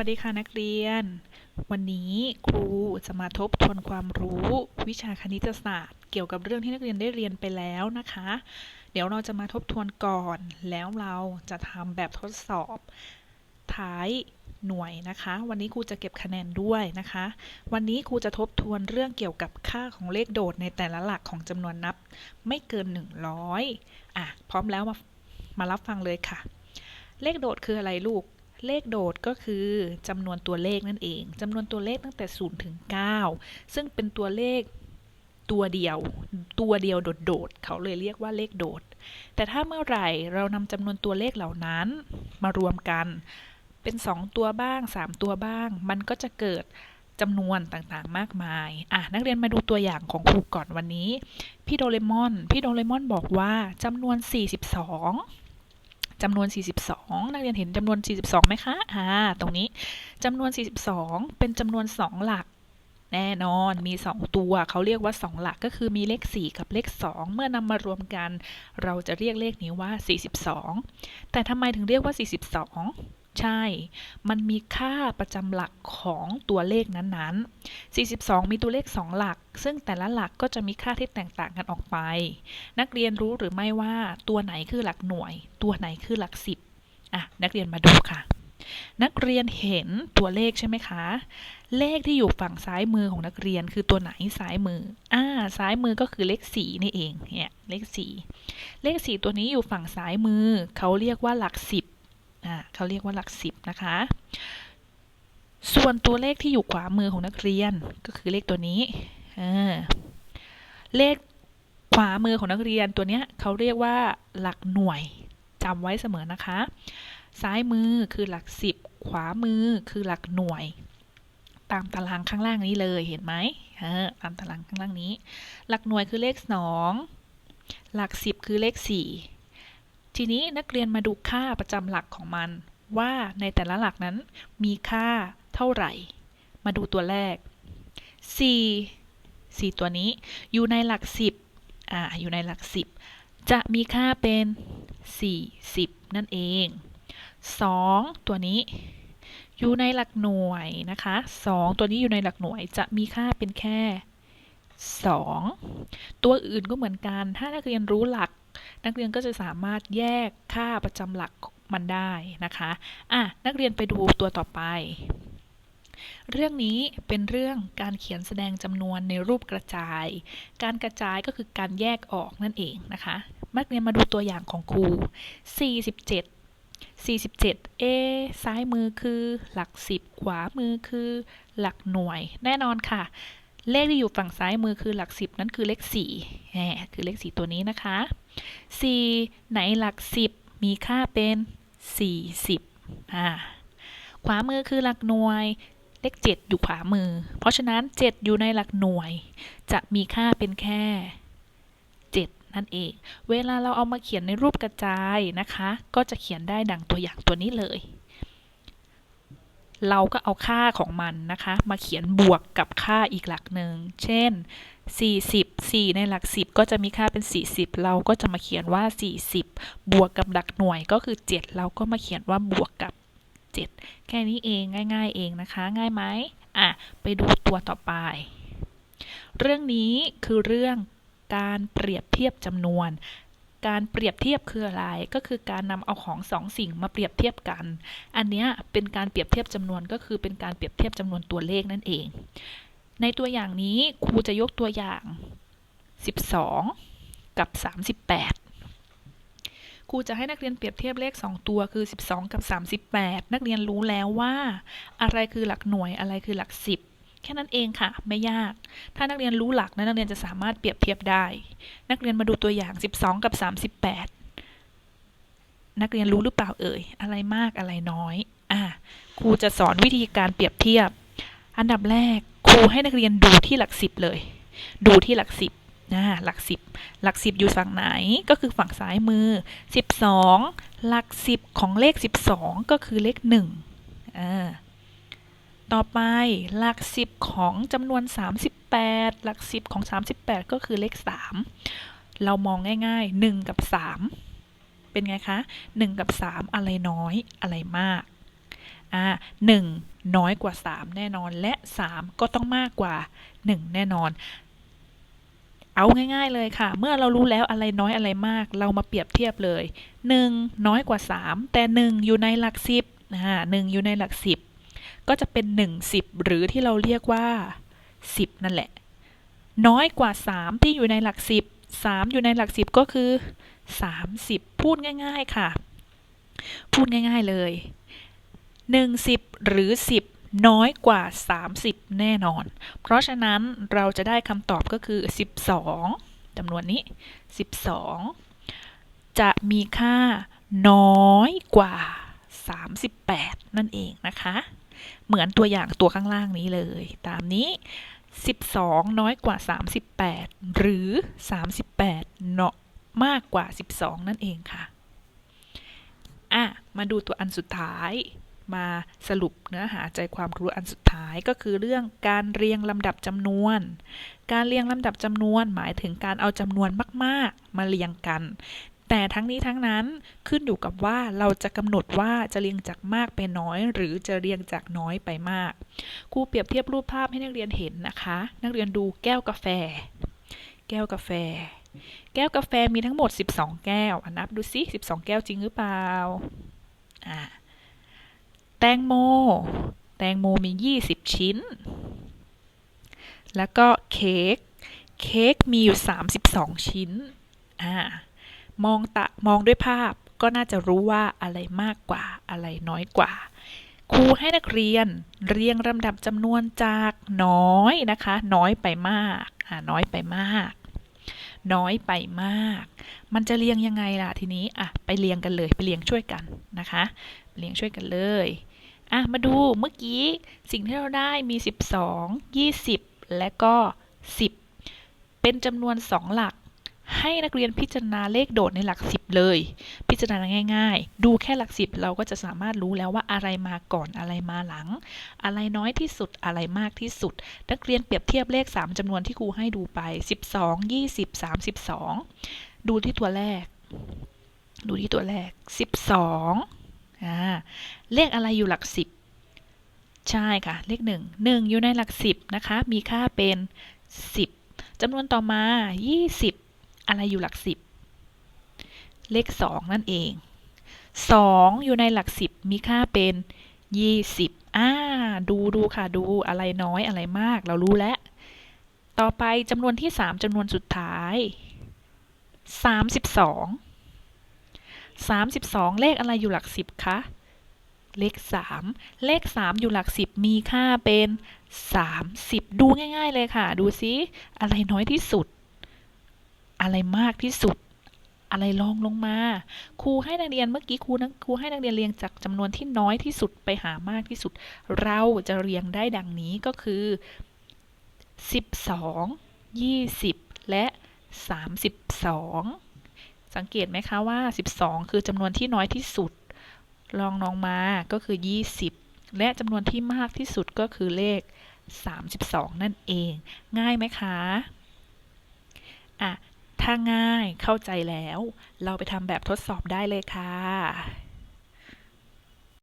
วัสดีค่ะนักเรียน วันนี้ครูจะมาทบทวนความรู้ วิชาคณิตศาสตร์ เกี่ยวกับเรื่องที่นักเรียนได้เรียนไปแล้วนะคะ เดี๋ยวเราจะมาทบทวนก่อน แล้วเราจะทำแบบทดสอบท้ายหน่วยนะคะ วันนี้ครูจะเก็บคะแนนด้วยนะคะ วันนี้ครูจะทบทวนเรื่องเกี่ยวกับค่าของเลขโดดในแต่ละหลักของจำนวนนับ ไม่เกิน 100อะพร้อมแล้วมามารับฟังเลยค่ะ เลขโดดคืออะไรลูก เลขโดดก็คือจำนวนตัวเลขนั่นเองจำนวนตัวเลขตั้งแต่ 0 ถึง 9 ซึ่งเป็นตัวเลขตัวเดียว ตัวเดียวโดดๆ เขาเลยเรียกว่าเลขโดด แต่ถ้าเมื่อไหร่เรานำจำนวนตัวเลขเหล่านั้นมารวมกัน เป็น 2 ตัวบ้าง 3 ตัวบ้าง มันก็จะเกิดจำนวนต่างๆ มากมาย อะ นักเรียนมาดูตัวอย่างของครูก่อนวันนี้ พี่โดเรมอน พี่โดเรมอนบอกว่าจำนวน 42 จำนวน 42 นักเรียนเห็นจำนวน 42ไหมคะอ่าตรงนี้จำนวน 42 เป็นจำนวน 2 หลัก แน่นอนมี 2 ตัว เขาเรียกว่า 2 หลักก็คือมีเลข 4 กับเลข 2 เมื่อนำมารวมกัน เราจะเรียกเลขนี้ว่า 42 แต่ทำไมถึงเรียกว่า 42 ใช่ มันมีค่าประจำหลักของตัวเลขนั้นๆ 42 มีตัวเลข 2 หลัก ซึ่งแต่ละหลักก็จะมีค่าที่แตกต่างกันออกไป นักเรียนรู้หรือไม่ว่าตัวไหนคือหลักหน่วย ตัวไหนคือหลักสิบอะนักเรียนมาดูค่ะ นักเรียนเห็นตัวเลขใช่ไหมคะ เลขที่อยู่ฝั่งซ้ายมือของนักเรียนคือตัวไหนซ้ายมือ อ่า ซ้ายมือก็คือเลขสี่นี่เอง เนี่ย เลขสี่เลขสี่ตัวนี้อยู่ฝั่งซ้ายมือ เขาเรียกว่าหลักสิบ อ่าเขาเรียกว่าหลักสิบนะคะ ส่วนตัวเลขที่อยู่ขวามือของนักเรียนก็คือเลขตัวนี้อ่าเลขขวามือของนักเรียนตัวเนี้ยเขาเรียกว่าหลักหน่วยจำไว้เสมอนะคะ ซ้ายมือคือหลักสิบขวามือคือหลักหน่วย ตามตารางข้างล่างนี้เลยเห็นไหมเออตามตารางข้างล่างนี้ หลักหน่วยคือเลขสองหลักสิบคือเลขสี่ ทีนี้นักเรียนมาดูค่าประจำหลักของมัน ว่าในแต่ละหลักนั้นมีค่าเท่าไหร่ มาดูตัวแรก 4 4 ตัวนี้อยู่ในหลัก 10อ่าอยู่ในหลัก 10 จะมีค่าเป็น 40 นั่นเอง 2 ตัวนี้อยู่ในหลักหน่วยนะคะ 2 ตัวนี้อยู่ในหลักหน่วยจะมีค่าเป็นแค่ 2 ตัวอื่นก็เหมือนกัน ถ้านักเรียนรู้หลัก นักเรียนก็จะสามารถแยกค่าประจำหลักมันได้นะคะอะนักเรียนไปดูตัวต่อไป เรื่องนี้เป็นเรื่องการเขียนแสดงจำนวนในรูปกระจาย การกระจายก็คือการแยกออกนั่นเองนะคะนักเรียนมาดูตัวอย่างของครู 47 47เอซ้ายมือคือหลัก 10 ขวามือคือหลักหน่วย แน่นอนค่ะ เลขที่อยู่ฝั่งซ้ายมือคือหลัก 10 นั่นคือเลข4แหมคือเลข 4 ตัวนี้นะคะ 4 ไหนหลัก 10 มีค่าเป็น 40อ่าขวามือคือหลักหน่วย เลข 7 อยู่ขวามือ เพราะฉะนั้น 7 อยู่ในหลักหน่วย จะมีค่าเป็นแค่ 7 นั่นเอง เวลาเราเอามาเขียนในรูปกระจายนะคะ ก็จะเขียนได้ดังตัวอย่างตัวนี้เลย เราก็เอาค่าของมันนะคะ มาเขียนบวกกับค่าอีกหลักหนึ่ง เช่น 40 4 ในหลัก 10 ก็จะมีค่าเป็น 40 เราก็จะมาเขียนว่า 40 บวกกับหลักหน่วยก็คือ 7 เราก็มาเขียนว่าบวกกับ 7 แค่นี้เองง่ายๆเองนะคะ ง่ายไหมอะ ไปดูตัวต่อไป เรื่องนี้คือเรื่องการเปรียบเทียบจำนวน การเปรียบเทียบคืออะไร ก็คือการนำเอาของสองสิ่งมาเปรียบเทียบกัน อันนี้เป็นการเปรียบเทียบจำนวนก็คือเป็นการเปรียบเทียบจำนวนตัวเลขนั่นเอง ในตัวอย่างนี้ครูจะยกตัวอย่าง 12 กับ 38ครูจะให้นักเรียนเปรียบเทียบเลข 2 ตัวคือ 12 กับ 38 นักเรียนรู้แล้วว่า อะไรคือหลักหน่วยอะไรคือหลัก 10 แค่นั้นเองค่ะ ไม่ยาก ถ้านักเรียนรู้หลักนะนักเรียนจะสามารถเปรียบเทียบได้ นักเรียนมาดูตัวอย่าง 12 กับ 38 นักเรียนรู้หรือเปล่าเอ่ย อะไรมากอะไรน้อย อะครูจะสอนวิธีการเปรียบเทียบ อันดับแรกครูให้นักเรียนดูที่หลักสิบเลย ดูที่หลักสิบนะหลักสิบหลักสิบอยู่ฝั่งไหนก็คือฝั่งซ้ายมือ 12 หลักสิบของเลข 12 ก็คือเลข1อ่า ต่อไปหลักสิบของจำนวน 38 หลักสิบของ 38 ก็คือเลข 3 เรามองง่าย ๆ 1 กับ 3 เป็นไงคะ 1 กับ 3 อะไรน้อยอะไรมาก อ่าหนึ่งน้อยกว่าสามแน่นอน และสามก็ต้องมากกว่าหนึ่งแน่นอน เอาง่ายๆเลยค่ะ เมื่อเรารู้แล้วอะไรน้อยอะไรมาก เรามาเปรียบเทียบเลยหนึ่งน้อยกว่าสามแต่หนึ่งอยู่ในหลักสิบอ่าหนึ่งอยู่ในหลักสิบ ก็จะเป็นหนึ่งสิบหรือที่เราเรียกว่าสิบนั่นแหละ น้อยกว่าสามที่อยู่ในหลักสิบสามอยู่ในหลักสิบก็คือสามสิบพูดง่าย ๆ ค่ะ พูดง่าย ๆ เลยหนึ่งสิบหรือสิบน้อยกว่า 30 แน่นอน เพราะฉะนั้นเราจะได้คำตอบก็คือ 12จำนวนนี้ 12 จะมีค่าน้อยกว่า 38 นั่นเองนะคะ เหมือนตัวอย่างตัวข้างล่างนี้เลย ตามนี้ 12 น้อยกว่า 38 หรือ 38เนาะมากกว่า 12 นั่นเองค่ะ อะ มาดูตัวอันสุดท้ายมาสรุปเนื้อหาใจความรู้อันสุดท้ายก็คือเรื่องการเรียงลำดับจำนวน การเรียงลำดับจำนวนหมายถึงการเอาจำนวนมาก ๆ มาเรียงกัน แต่ทั้งนี้ทั้งนั้นขึ้นอยู่กับว่าเราจะกำหนดว่าจะเรียงจากมากไปน้อย หรือจะเรียงจากน้อยไปมากครูเปรียบเทียบรูปภาพให้นักเรียนเห็นนะคะ นักเรียนดูแก้วกาแฟ แก้วกาแฟ แก้วกาแฟมีทั้งหมด 12 แก้วนับดูซิ12 แก้วจริงหรือเปล่าอ่าแตงโม แตงโมมี 20 ชิ้น แล้วก็เค้ก เค้กมีอยู่ 32 ชิ้น อ่า มองตะมองด้วยภาพก็น่าจะรู้ว่าอะไรมากกว่าอะไรน้อยกว่า ครูให้นักเรียนเรียงลำดับจำนวนจากน้อยนะคะ น้อยไปมากอ่าน้อยไปมาก น้อยไปมาก มันจะเรียงยังไงล่ะทีนี้อะไปเรียงกันเลยไปเรียงช่วยกันนะคะเรียงช่วยกันเลยอะมาดูเมื่อกี้สิ่งที่เราได้มี 12 20 และก็ 10 เป็นจำนวน 2 หลัก ให้นักเรียนพิจารณาเลขโดดในหลัก 10 เลย พิจารณาง่าย ๆ ดูแค่หลัก 10 เราก็จะสามารถรู้แล้วว่าอะไรมาก่อนอะไรมาหลัง อะไรน้อยที่สุดอะไรมากที่สุด นักเรียนเปรียบเทียบเลข 3จำนวนที่ครูให้ดูไป 12 20 32 ดูที่ตัวแรก ดูที่ตัวแรก 12อ่าเลขอะไรอยู่หลักสิบใช่ค่ะ เลขหนึ่งหนึ่งอยู่ในหลักสิบนะคะมีค่าเป็นสิบจำนวนต่อมายี่สิบ อะไรอยู่หลักสิบ เลขสองนั่นเองสองอยู่ในหลักสิบมีค่าเป็นยี่สิบอ่าดูดูค่ะดูอะไรน้อยอะไรมาก เรารู้แล้ว ต่อไปจำนวนที่สามจำนวนสุดท้ายสามสิบสองสามสิบสองเลขอะไรอยู่หลักสิบคะ เลข 3 เลข 3 อยู่หลัก10มีค่าเป็น 30 ดูง่าย ๆ เลยค่ะ ดูซิ อะไรน้อยที่สุด อะไรมากที่สุด อะไรรองลงมา ครูให้นักเรียนเมื่อกี้ครูนักครูให้นักเรียนเรียงจากจำนวนที่น้อยที่สุดไปหามากที่สุด เราจะเรียงได้ดังนี้ก็คือ 12 20 และ 32 สังเกตไหมคะว่า 12 คือจำนวนที่น้อยที่สุดลองลองมาก็คือ 20 และจำนวนที่มากที่สุดก็คือเลข 32 นั่นเอง ง่ายไหมคะ อะ ถ้าง่ายเข้าใจแล้ว เราไปทำแบบทดสอบได้เลยค่ะ